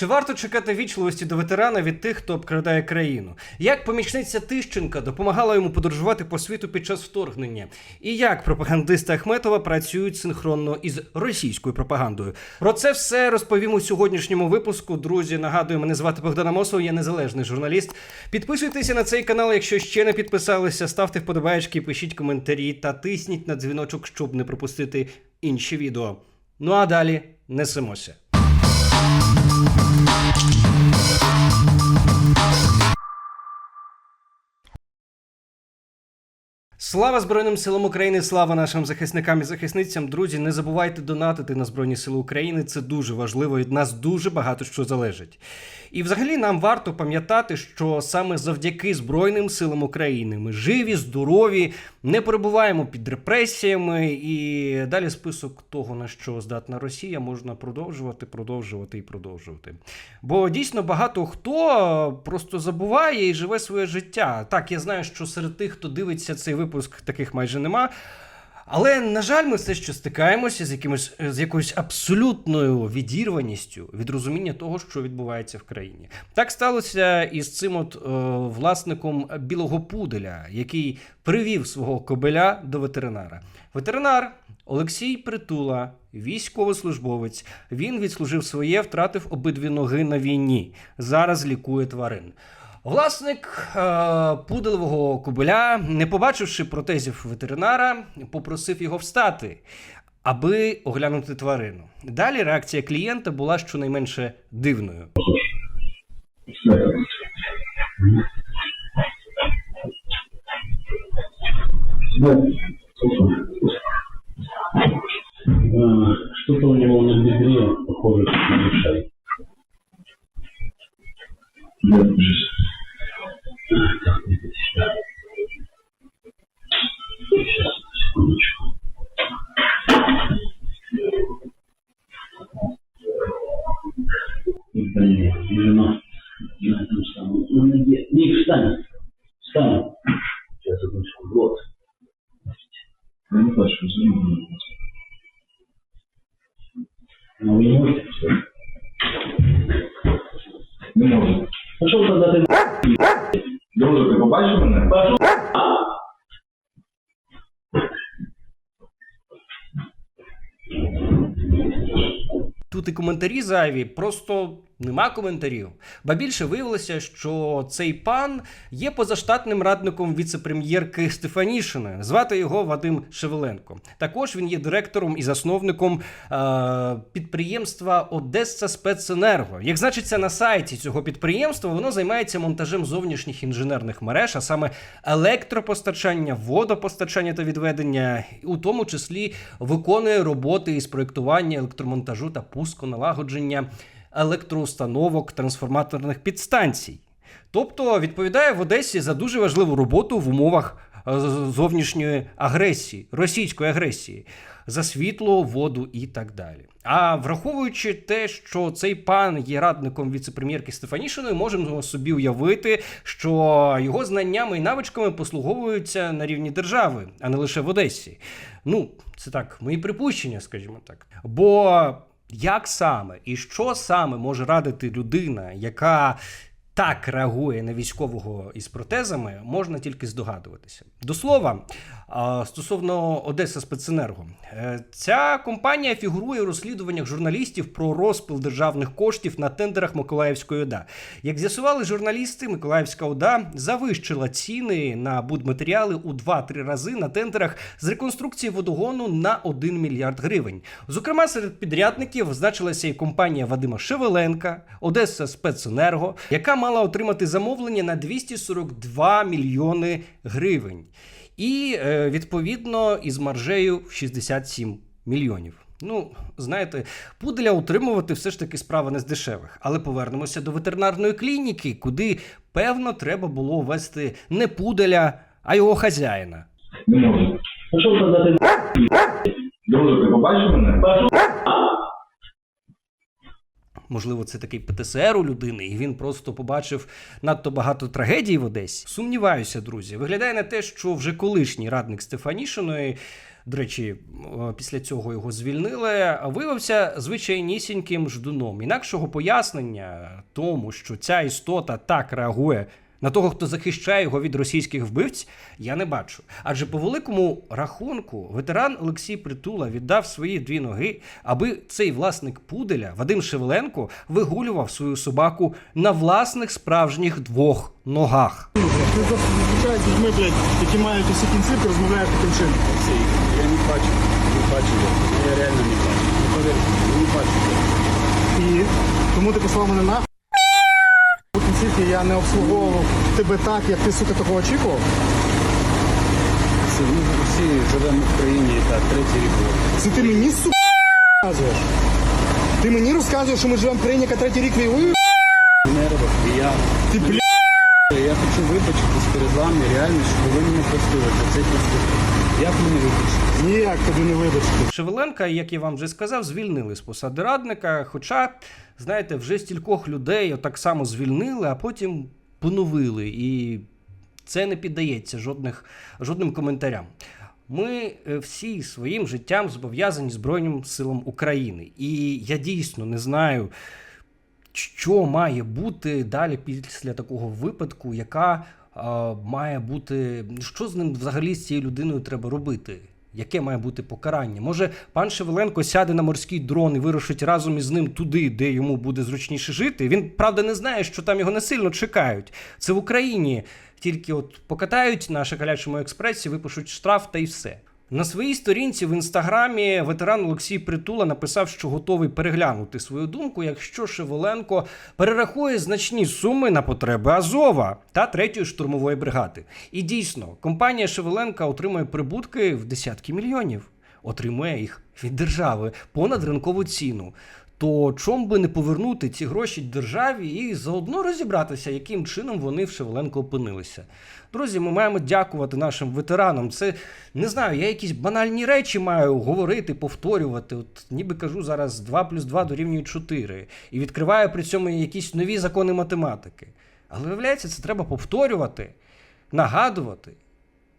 Чи варто чекати вічливості до ветерана від тих, хто обкрадає країну? Як помічниця Тищенка допомагала йому подорожувати по світу під час вторгнення? І як пропагандисти Ахметова працюють синхронно із російською пропагандою? Про це все розповім у сьогоднішньому випуску. Друзі, нагадую, мене звати Богдан Амосов, я незалежний журналіст. Підписуйтеся на цей канал, якщо ще не підписалися, ставте вподобаєчки, пишіть коментарі та тисніть на дзвіночок, щоб не пропустити інші відео. Ну а далі несемося. Слава Збройним силам України, слава нашим захисникам і захисницям. Друзі, не забувайте донатити на Збройні Сили України. Це дуже важливо. Від нас дуже багато що залежить. І взагалі нам варто пам'ятати, що саме завдяки Збройним силам України ми живі, здорові, не перебуваємо під репресіями. І далі список того, на що здатна Росія, можна продовжувати, продовжувати і продовжувати. Бо дійсно багато хто просто забуває і живе своє життя. Так, я знаю, що серед тих, хто дивиться цей випуск, таких майже нема. Але, на жаль, ми все ще стикаємося з якимось з якоюсь абсолютною відірваністю від розуміння того, що відбувається в країні. Так сталося із цим от е, власником білого пуделя, який привів свого кобеля до ветеринара. Ветеринар Олексій Притула, військовослужбовець. Він відслужив своє, втратив обидві ноги на війні. Зараз лікує тварин. Власник е, пуделевого кобеля, не побачивши протезів ветеринара, попросив його встати, аби оглянути тварину. Далі реакція клієнта була щонайменше дивною. Что-то у него на бедре, похоже, что мешает. Блин, жена. Жена там встану. Ну, ноги. Ник, встань. Встань. Сейчас, одну секунду. Вот. Ну, не плачь, извини. Коментарі зайві, просто нема коментарів. Ба більше виявилося, що цей пан є позаштатним радником віце-прем'єрки Стефанішини. Звати його Вадим Шевеленко. Також він є директором і засновником е- підприємства Одеса Спеценерго. Як значиться на сайті цього підприємства, воно займається монтажем зовнішніх інженерних мереж, а саме електропостачання, водопостачання та відведення, у тому числі виконує роботи із проєктування електромонтажу та пусконалагодження електроустановок трансформаторних підстанцій. Тобто відповідає в Одесі за дуже важливу роботу в умовах е, зовнішньої агресії, російської агресії, за світло, воду і так далі. А враховуючи те, що цей пан є радником віце-прем'єрки Стефанішиної, можемо собі уявити, що його знаннями і навичками послуговуються на рівні держави, а не лише в Одесі. Ну, це так, мої припущення, скажімо так. Бо як саме і що саме може радити людина, яка так реагує на військового із протезами, можна тільки здогадуватися. До слова, стосовно Одеса Спеценерго, Е, ця компанія фігурує у розслідуваннях журналістів про розпил державних коштів на тендерах Миколаївської ОДА. Як з'ясували журналісти, Миколаївська ОДА завищила ціни на будматеріали у 2-3 рази на тендерах з реконструкції водогону на 1 мільярд гривень. Зокрема, серед підрядників значилася і компанія Вадима Шевеленка, Одеса Спеценерго, яка мала отримати замовлення на 242 мільйони гривень. І е, відповідно із маржею в 67 мільйонів. Ну, знаєте, пуделя утримувати все ж таки справа не з дешевих. Але повернемося до ветеринарної клініки, куди, певно, треба було ввести не пуделя, а його хазяїна. Не можу. Тогда ты Друже, ти побачив мене? Можливо, це такий ПТСР у людини, і він просто побачив надто багато трагедій в Одесі. Сумніваюся, друзі. Виглядає на те, що вже колишній радник Стефанішиної. До речі, після цього його звільнили. Виявився звичайнісіньким ждуном. Інакшого пояснення тому, що ця істота так реагує на того, хто захищає його від російських вбивць, я не бачу. Адже по великому рахунку ветеран Олексій Притула віддав свої дві ноги, аби цей власник пуделя Вадим Шевеленко вигулював свою собаку на власних справжніх двох ногах. Людьми, блядь, які мають усі кінцівки, розмовляють таким чином. Я не бачу, не бачу я. Реально не бачу. Не повірте, не бачу. І тому ти послав мене нахуй. Кінцівки я не обслуговував тебе так, як ти, сука, того очікував. Всі, ми всі живемо в країні, яка третій рік. була. Це ти мені, сука, розказуєш. Ти мені розказуєш, що ми живемо в країні, яка третій рік воює? В нервах, і я. Ти, блядь, Я хочу вибачитись перед вами, реально, щоб ви мене простили за цей поступок. Як мене вибачити? ніяк тобі не вибачити. Шевеленка, як я вам вже сказав, звільнили з посади радника. Хоча, знаєте, вже стількох людей так само звільнили, а потім поновили. І це не піддається жодних, жодним коментарям. Ми е, всі своїм життям зобов'язані Збройним силам України. І я дійсно не знаю, що має бути далі після такого випадку, яка має бути. Що з ним взагалі з цією людиною треба робити? Яке має бути покарання? Може, пан Шевеленко сяде на морський дрон і вирушить разом із ним туди, де йому буде зручніше жити. Він правда не знає, що там його не сильно чекають. Це в Україні. Тільки от покатають на шакалячому експресі, випишуть штраф та й все. На своїй сторінці в інстаграмі ветеран Олексій Притула написав, що готовий переглянути свою думку, якщо Шевеленко перерахує значні суми на потреби Азова та третьої штурмової бригади. І дійсно, компанія Шевеленка отримує прибутки в десятки мільйонів, отримує їх від держави понад ринкову ціну. То чом би не повернути ці гроші державі і заодно розібратися, яким чином вони в Шевеленко опинилися. Друзі, ми маємо дякувати нашим ветеранам. Це не знаю, я якісь банальні речі маю говорити, повторювати. От ніби кажу зараз 2 плюс 2 дорівнює 4. І відкриваю при цьому якісь нові закони математики. Але виявляється, це треба повторювати, нагадувати,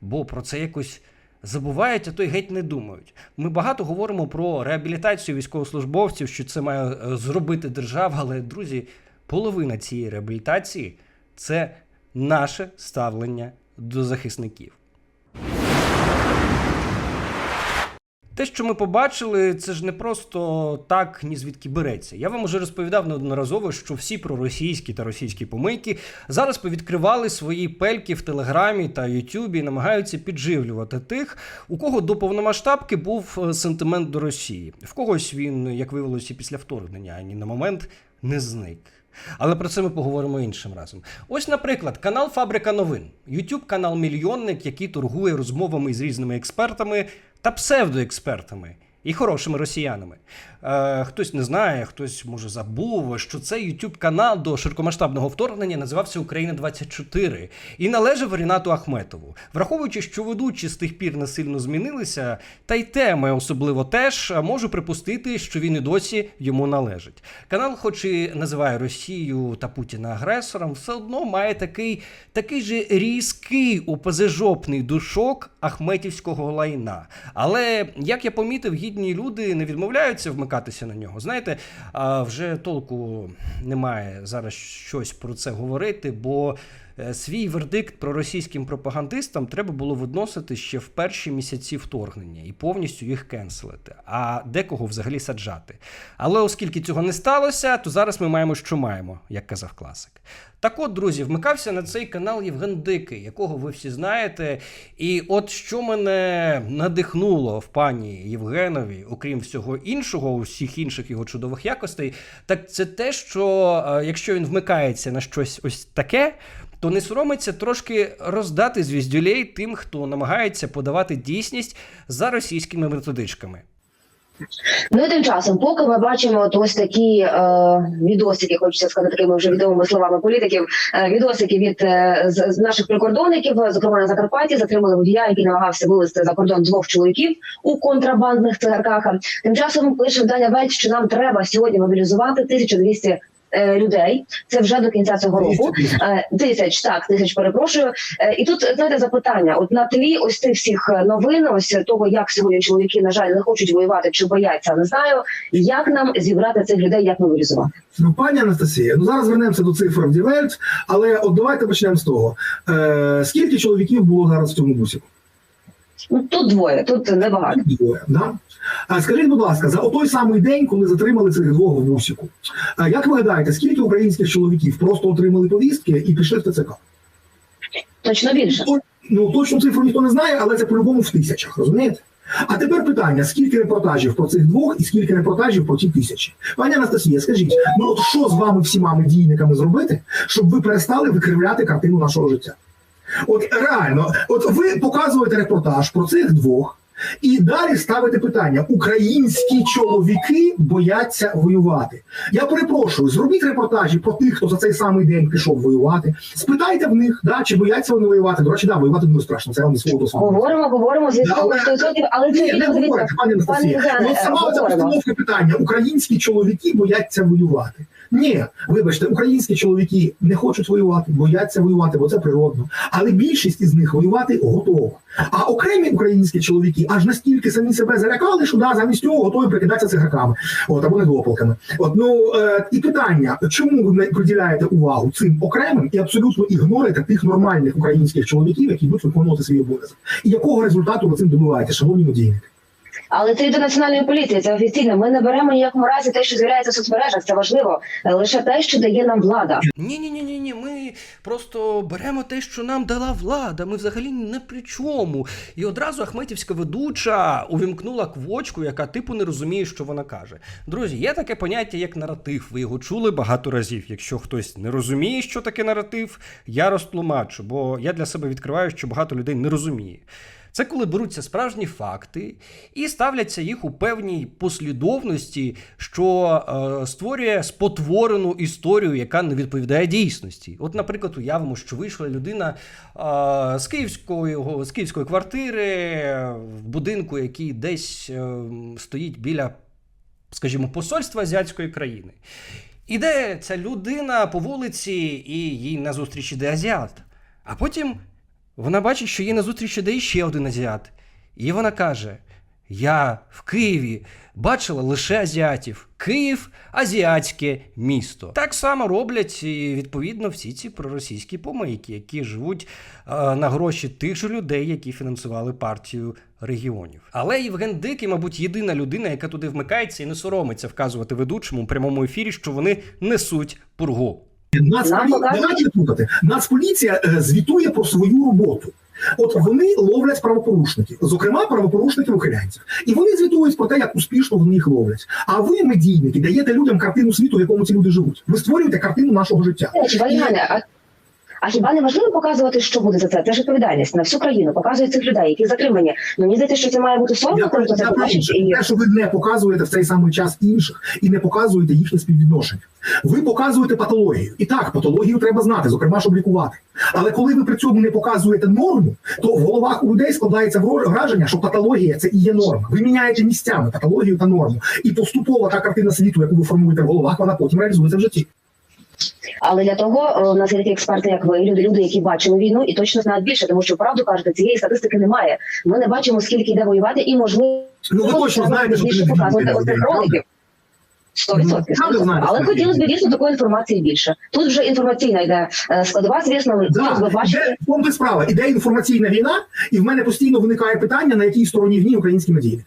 бо про це якось забувають, а то й геть не думають. Ми багато говоримо про реабілітацію військовослужбовців, що це має е, зробити держава, але друзі, половина цієї реабілітації це наше ставлення до захисників. Те, що ми побачили, це ж не просто так ні звідки береться. Я вам уже розповідав неодноразово, що всі проросійські та російські помийки зараз повідкривали свої пельки в Телеграмі та Ютубі і намагаються підживлювати тих, у кого до повномасштабки був е, сентимент до Росії. В когось він, як виявилося, після вторгнення, ані на момент не зник. Але про це ми поговоримо іншим разом. Ось, наприклад, канал Фабрика новин, YouTube канал Мільйонник, який торгує розмовами з різними експертами та псевдоекспертами і хорошими росіянами. Е, хтось не знає, хтось може забув, що цей YouTube канал до широкомасштабного вторгнення називався Україна 24 і належав Рінату Ахметову. Враховуючи, що ведучі з тих пір не сильно змінилися, та й теми особливо теж, можу припустити, що він і досі йому належить. Канал, хоч і називає Росію та Путіна агресором, все одно має такий, такий же різкий ОПЗЖопний душок ахметівського лайна. Але як я помітив, гідні люди не відмовляються вмикатися на нього. Знаєте, вже толку немає зараз щось про це говорити, бо свій вердикт про російським пропагандистам треба було відносити ще в перші місяці вторгнення і повністю їх кенселити, а декого взагалі саджати. Але оскільки цього не сталося, то зараз ми маємо, що маємо, як казав класик. Так от, друзі, вмикався на цей канал Євген Дикий, якого ви всі знаєте. І от що мене надихнуло в пані Євгенові, окрім всього іншого, усіх інших його чудових якостей, так це те, що е, якщо він вмикається на щось ось таке. То не соромиться трошки роздати звіздюлей тим, хто намагається подавати дійсність за російськими методичками. Ну і тим часом, поки ми бачимо от ось такі е, відосики, хочеться сказати такими вже відомими словами політиків, е, відосики від е, з, з наших прикордонників, зокрема на Закарпатті, затримали водія, який намагався вивезти за кордон двох чоловіків у контрабандних цигарках. Тим часом пише Даня Вельт, що нам треба сьогодні мобілізувати 1200 е, людей. Це вже до кінця цього року. Е, Тисяч, так, тисяч, перепрошую. Е, І тут знаєте запитання: от на тлі ось цих всіх е, новин, ось того, як сьогодні чоловіки, на жаль, не хочуть воювати чи бояться, не знаю. Як нам зібрати цих людей, як мобілізувати? Ну, пані Анастасія, ну зараз вернемося до цифр в Дівельт, але от давайте почнемо з того. Е, скільки чоловіків було зараз в цьому бусі? Ну тут двоє, тут небагато. Двоє, да? А скажіть, будь ласка, за той самий день, коли затримали цих двох в бусіку, а як ви гадаєте, скільки українських чоловіків просто отримали повістки і пішли в ТЦК? Точно більше. Ну точну цифру ніхто не знає, але це по-любому в тисячах, розумієте? А тепер питання: скільки репортажів про цих двох і скільки репортажів про ті тисячі? Пані Анастасія, скажіть, ну от що з вами всіма медійниками зробити, щоб ви перестали викривляти картину нашого життя? От реально, от ви показуєте репортаж про цих двох. І далі ставите питання: українські чоловіки бояться воювати. Я перепрошую, зробіть репортажі про тих, хто за цей самий день пішов воювати. Спитайте в них, да, чи бояться вони воювати. До речі, да, воювати дуже страшно. Це вам з свого досвіду. Говоримо, говоримо, Але- 100%, але це не говорите, пані Анастасія. От сама ця постановка питання: українські чоловіки бояться воювати. Ні, вибачте, українські чоловіки не хочуть воювати, бояться воювати, бо це природно. Але більшість із них воювати готова. А окремі українські чоловіки аж настільки самі себе залякали, що да, замість цього готові прикидатися цигарками, от або недопалками. От ну е, і питання: чому ви не приділяєте увагу цим окремим і абсолютно ігноруєте тих нормальних українських чоловіків, які будуть виконувати свій обов'язок? І якого результату ви цим добиваєте, шановні медійники? Але це йде національної поліції, це офіційно. Ми не беремо ніякому разі те, що з'являється в соцмережах. Це важливо. Е, Лише те, що дає нам влада. Ні, ні, ні, ні, ні. Ми просто беремо те, що нам дала влада. Ми взагалі не при чому. І одразу Ахметівська ведуча увімкнула квочку, яка типу не розуміє, що вона каже. Друзі, є таке поняття як наратив. Ви його чули багато разів. Якщо хтось не розуміє, що таке наратив, я розтлумачу, бо я для себе відкриваю, що багато людей не розуміє. Це коли беруться справжні факти і ставляться їх у певній послідовності, що е, створює спотворену історію, яка не відповідає дійсності. От, наприклад, уявимо, що вийшла людина е, з київської з київської квартири в будинку, який десь е, стоїть біля, скажімо, посольства азіатської країни. Іде ця людина по вулиці, і їй назустріч іде азіат. А потім вона бачить, що їй назустріч іде ще один азіат. І вона каже: Я в Києві бачила лише азіатів. Київ азіатське місто. Так само роблять і, відповідно всі ці проросійські помийки, які живуть е, на гроші тих же людей, які фінансували партію регіонів. Але Євген Дикий, мабуть, єдина людина, яка туди вмикається і не соромиться вказувати ведучому у прямому ефірі, що вони несуть пургу. Нацполі... путати. Давайте не плутати. Нацполіція е, звітує про свою роботу. От вони ловлять правопорушників, зокрема правопорушників ухилянців. І вони звітують про те, як успішно вони їх ловлять. А ви, медійники, даєте людям картину світу, в якому ці люди живуть. Ви створюєте картину нашого життя. А, хіба не важливо показувати, що буде за це? Це ж відповідальність на всю країну. Показують цих людей, які затримані. Ну, мені здається, що це має бути соромно, про хто це побачить. І те, що ви не показуєте в цей самий час інших і не показуєте їхнє співвідношення. Ви показуєте патологію. І так, патологію треба знати, зокрема, щоб лікувати. Але коли ви при цьому не показуєте норму, то в головах у людей складається враження, що патологія це і є норма. Ви міняєте місцями патологію та норму. І поступово та картина світу, яку ви формуєте в головах, вона потім реалізується в житті. Але для того е, у нас є такі експерти, як ви, люди, люди, які бачили війну і точно знають більше, тому що правду кажете, цієї статистики немає. Ми не бачимо, скільки йде воювати, і можливо Ну ви точно знаєте, що більше показувати війна, ось цих правда? роликів. 100%. Ну, 100%. Але хотілося б дійсно такої інформації більше. Тут вже інформаційна йде е, складова, звісно, Да, бачите. і справа. Іде інформаційна війна, і в мене постійно виникає питання, на якій стороні в ній українські медійники.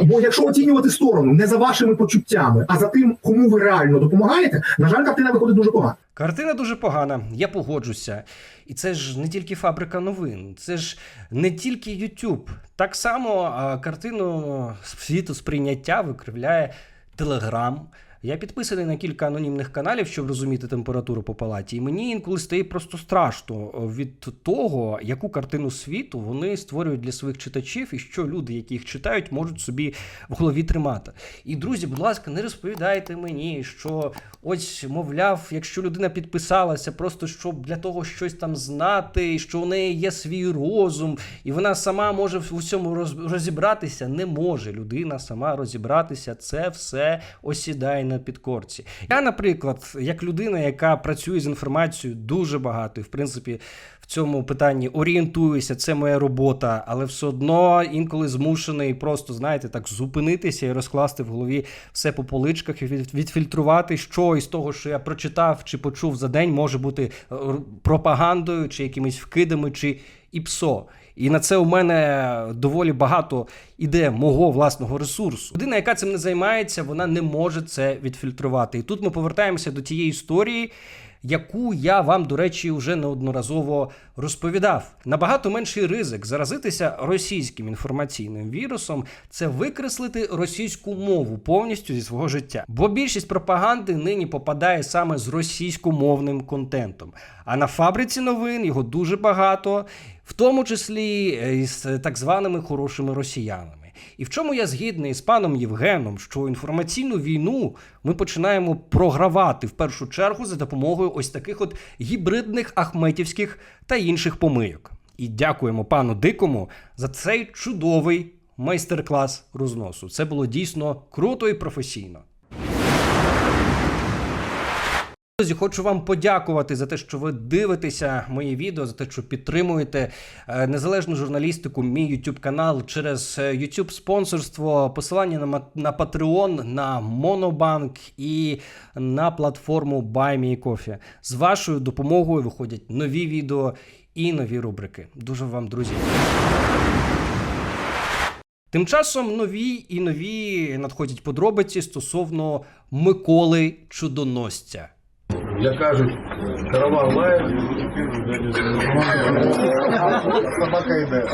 Бо якщо оцінювати сторону не за вашими почуттями, а за тим, кому ви реально допомагаєте, на жаль, картина виходить дуже погана. Картина дуже погана, я погоджуся. І це ж не тільки фабрика новин, це ж не тільки YouTube. Так само картину світу сприйняття викривляє Телеграм, Я підписаний на кілька анонімних каналів, щоб розуміти температуру по палаті, і мені інколи стає просто страшно від того, яку картину світу вони створюють для своїх читачів, і що люди, які їх читають, можуть собі в голові тримати. І друзі, будь ласка, не розповідайте мені, що ось, мовляв, якщо людина підписалася, просто щоб для того щось там знати, що у неї є свій розум, і вона сама може в усьому роз- розібратися. Не може людина сама розібратися. Це все осідає на підкорці. Я, наприклад, як людина, яка працює з інформацією дуже багато, і в принципі в цьому питанні орієнтуюся, це моя робота, але все одно інколи змушений просто, знаєте, так зупинитися і розкласти в голові все по поличках і відфільтрувати, що із того, що я прочитав чи почув за день, може бути е, пропагандою, чи якимись вкидами, чи іпсо. І на це у мене доволі багато іде мого власного ресурсу. Людина, яка цим не займається, вона не може це відфільтрувати. І тут ми повертаємося до тієї історії, яку я вам, до речі, вже неодноразово розповідав. Набагато менший ризик заразитися російським інформаційним вірусом це викреслити російську мову повністю зі свого життя. Бо більшість пропаганди нині попадає саме з російськомовним контентом. А на фабриці новин його дуже багато, в тому числі е, із так званими хорошими росіянами. І в чому я згідний з паном Євгеном, що інформаційну війну ми починаємо програвати в першу чергу за допомогою ось таких от гібридних ахметівських та інших помийок. І дякуємо пану Дикому за цей чудовий майстер-клас розносу. Це було дійсно круто і професійно. Друзі, хочу вам подякувати за те, що ви дивитеся мої відео, за те, що підтримуєте е, незалежну журналістику, мій YouTube канал через е, YouTube спонсорство, посилання на, на Patreon, на Monobank і на платформу Buy Me Coffee. З вашою допомогою виходять нові відео і нові рубрики. Дуже вам, друзі. Тим часом нові і нові надходять подробиці стосовно Миколи Чудоносця. Як кажуть, караван лає. Собака йде.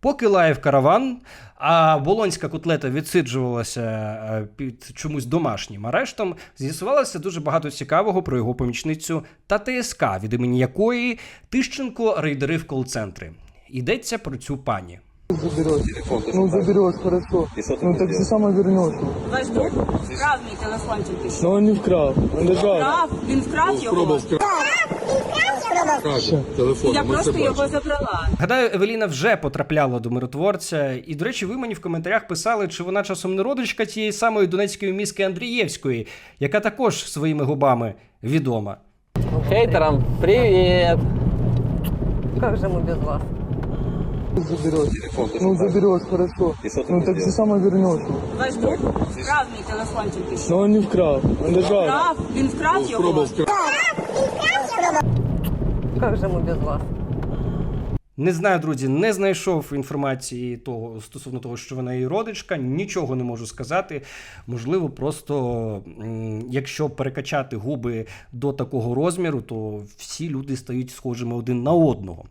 Поки лаяв караван, а болонська котлета відсиджувалася е, під чомусь домашнім арештом, з'ясувалося дуже багато цікавого про його помічницю та ТСК, від імені якої Тищенко рейдерив кол-центри. Йдеться про цю пані. Ну, заберешь, хорошо. Ну, так же само вернешь. Ваш друг вкрав мій що? Но он не вкрал, он лежал. Вкрав, він вкрав його. Телефон. Я просто його забрала. Гадаю, Евеліна вже потрапляла до миротворця. І, до речі, ви мені в коментарях писали, чи вона часом не родичка тієї самої донецької міски Андрієвської, яка також своїми губами відома. Хейтерам привет! Як же ми без вас? Заберешь. Ну, заберешь, хорошо. Ну, так же само вернешь. Ваш друг вкрав мій телефончик ти що? Но он не вкрал, он лежал. Вкрав, він вкрав його. Як же ми без вас? Не знаю, друзі, не знайшов інформації того стосовно того, що вона її родичка. Нічого не можу сказати. Можливо, просто м, якщо перекачати губи до такого розміру, то всі люди стають схожими один на одного.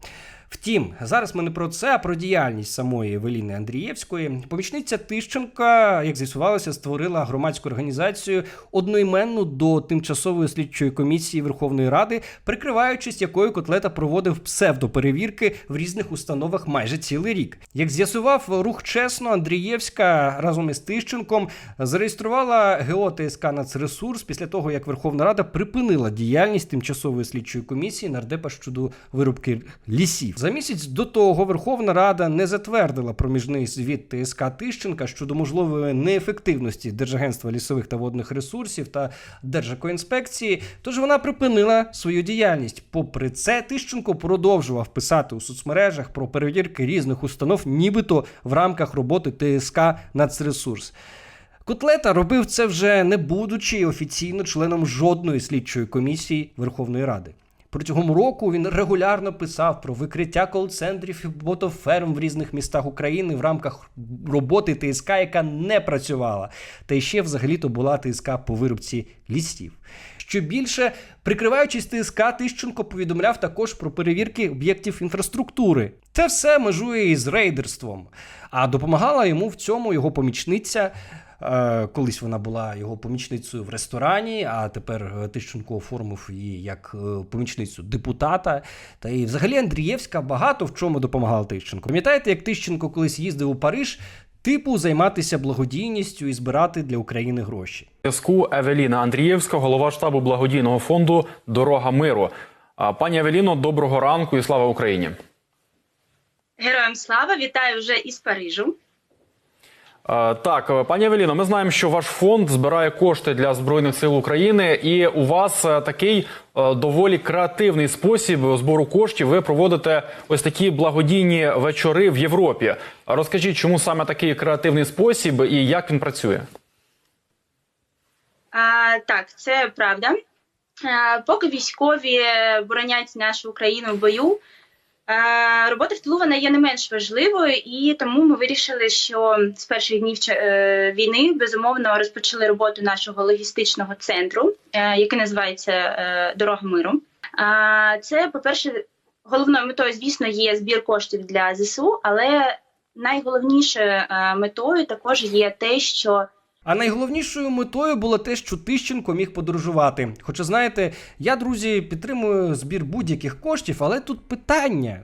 Втім, зараз ми не про це, а про діяльність самої Евеліни Андрієвської. Помічниця Тищенка, як з'ясувалося, створила громадську організацію одноіменну до тимчасової слідчої комісії Верховної Ради, прикриваючись якою котлета проводив псевдоперевірки в різних установах майже цілий рік. Як з'ясував рух чесно, Андрієвська разом із Тищенком зареєструвала ГО ТСК «Нацресурс» після того, як Верховна Рада припинила діяльність тимчасової слідчої комісії нардепа щодо вирубки лісів. За місяць до того Верховна Рада не затвердила проміжний звіт ТСК Тищенка щодо можливої неефективності Держагентства лісових та водних ресурсів та Держекоінспекції. Тож вона припинила свою діяльність. Попри це, Тищенко продовжував писати у соцмережах про перевірки різних установ, нібито в рамках роботи ТСК Нацресурс. Котлета робив це вже не будучи офіційно членом жодної слідчої комісії Верховної Ради. Протягом року він регулярно писав про викриття кол-центрів і ботоферм в різних містах України в рамках роботи ТСК, яка не працювала. Та ще взагалі-то була ТСК по вирубці лісів. Що більше, прикриваючись ТСК, Тищенко повідомляв також про перевірки об'єктів інфраструктури. Це все межує із рейдерством. А допомагала йому в цьому його помічниця Колись вона була його помічницею в ресторані, а тепер е, Тищенко оформив її як е, помічницю депутата. Та і взагалі Андрієвська багато в чому допомагала Тищенко. Пам'ятаєте, як Тищенко колись їздив у Париж, типу займатися благодійністю і збирати для України гроші. зв'язку Евеліна Андрієвська, голова штабу благодійного фонду Дорога миру. А, Пані Евеліно, доброго ранку і слава Україні. Героям слава, вітаю вже із Парижу. Е, Так, е, пані Евеліно, ми знаємо, що ваш фонд збирає кошти для збройних сил України, і у вас е, такий доволі креативний спосіб збору коштів. Ви проводите ось такі благодійні вечори в Європі. Розкажіть, чому саме такий креативний спосіб і як він працює? А, так, це правда. А, поки військові боронять нашу Україну в бою, робота в тилу вона є не менш важливою, і тому ми вирішили, що з перших днів е, війни безумовно розпочали роботу нашого логістичного центру, е, який називається е, Дорога миру. Це, по-перше, головною метою, звісно, є збір коштів для ЗСУ, але найголовніше е, метою також є те, що А найголовнішою метою було те, що Тищенко міг подорожувати. Хоча, знаєте, я, друзі, підтримую збір будь-яких коштів, але тут питання.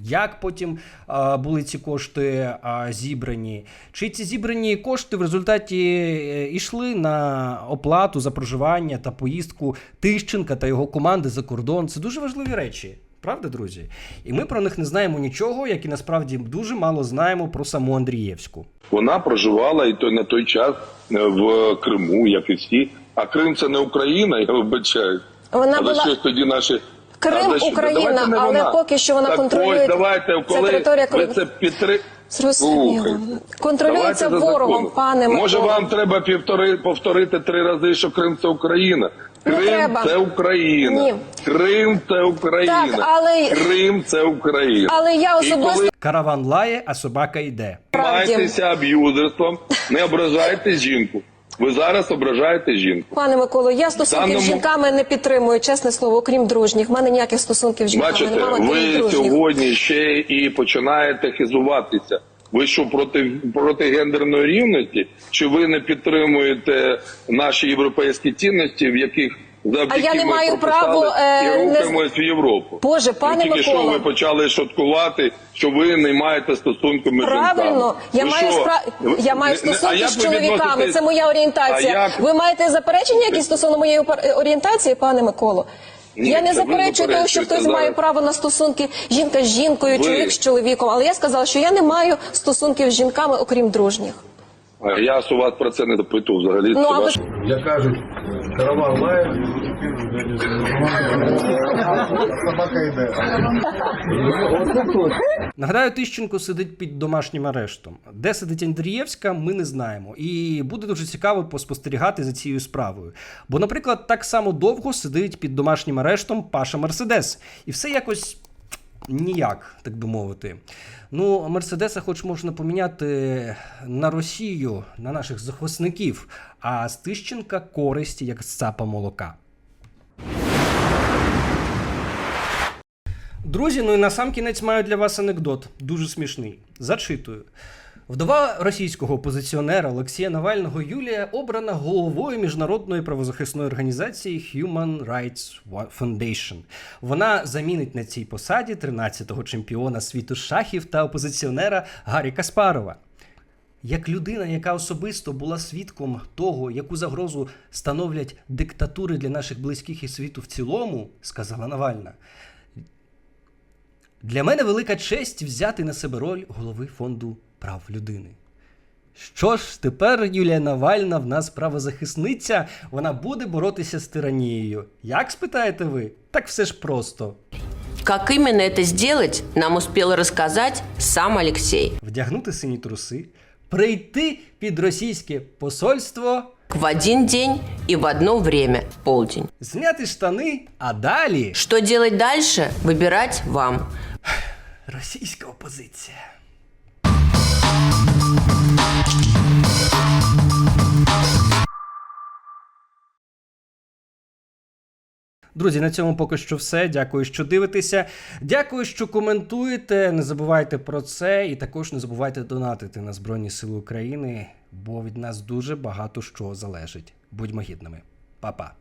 Як потім а, були ці кошти а, зібрані? Чи ці зібрані кошти в результаті е, йшли на оплату за проживання та поїздку Тищенка та його команди за кордон? Це дуже важливі речі, правда, друзі? І ми про них не знаємо нічого, як і насправді дуже мало знаємо про саму Андрієвську. Вона проживала і то на той час е, в Криму, як і всі. А Крим це не Україна, я вибачаю. Вона а за була- що ж тоді наші Крим А що? Україна, але вона. поки що вона так контролює- Ось, давайте, це коли територія, ви це підтри... Зрозуміло. Контролюється ворогом, пане Може, вам треба півтори повторити три рази, що Крим це Україна. Не Крим треба. це Україна. Ні. Крим це Україна. Так, але- Крим це Україна. Але я особисто коли Караван лає, а собака йде. займаєтеся аб'юзерством, не ображайте жінку. Ви зараз ображаєте жінку. Пане Миколо, я стосунків Даному- з жінками не підтримую, чесне слово, окрім дружніх. У мене ніяких стосунків з жінками Бачите, немає, окрім ви сьогодні ще і починаєте хизуватися. Ви що проти проти гендерної рівності? Чи ви не підтримуєте наші європейські цінності, в яких А я не маю право, е, і не- в Європу? Боже, пане тільки що ви почали шуткувати, що ви не маєте стосунку між Правильно, я Ви маю спра... я маю стосунки з чоловіками. відноситесь- Це моя орієнтація. Як- Ви маєте заперечення якісь стосовно моєї орієнтації, пане Миколо? Ні, я не заперечую того, що хтось має право на стосунки жінка з жінкою, Ви- чоловік з чоловіком. Але я сказала, що я не маю стосунків з жінками, окрім дружніх. Я вас про це не допитував взагалі. Ну, це а ваш- Я Як кажуть, караван лає, собака йде. Нагадаю, Тищенко сидить під домашнім арештом. Де сидить Андрієвська, ми не знаємо. І буде дуже цікаво поспостерігати за цією справою. Бо, наприклад, так само довго сидить під домашнім арештом Паша Мерседес. І все якось. Ніяк, так би мовити. Ну, Мерседеса, хоч можна поміняти на Росію, на наших захисників, а з Тищенка користь як цапа молока. Друзі, ну і на сам кінець маю для вас анекдот, дуже смішний. Зачитую. Вдова російського опозиціонера Олексія Навального Юлія обрана головою міжнародної правозахисної організації Human Rights Foundation. Вона замінить на цій посаді 13-го чемпіона світу шахів та опозиціонера Гаррі Каспарова. Як людина, яка особисто була свідком того, яку загрозу становлять диктатури для наших близьких і світу в цілому, сказала Навальна. Для мене велика честь взяти на себе роль голови фонду прав людини. Що ж, тепер Юлія Навальна в нас правозахисниця, вона буде боротися з тиранією. Як спитаєте ви? Так все ж просто. Как именно это сделать, нам успел рассказать сам Алексей. Вдягнути сині труси, прийти під російське посольство, В один день и в одно время, в полдень. зняти штани, а далі Что делать дальше, выбирать вам. російська опозиція. Друзі, на цьому поки що все. Дякую, що дивитеся. Дякую, що коментуєте. Не забувайте про це, і також не забувайте донатити на Збройні Сили України. бо від нас дуже багато що залежить. Будьмо гідними. Па-па.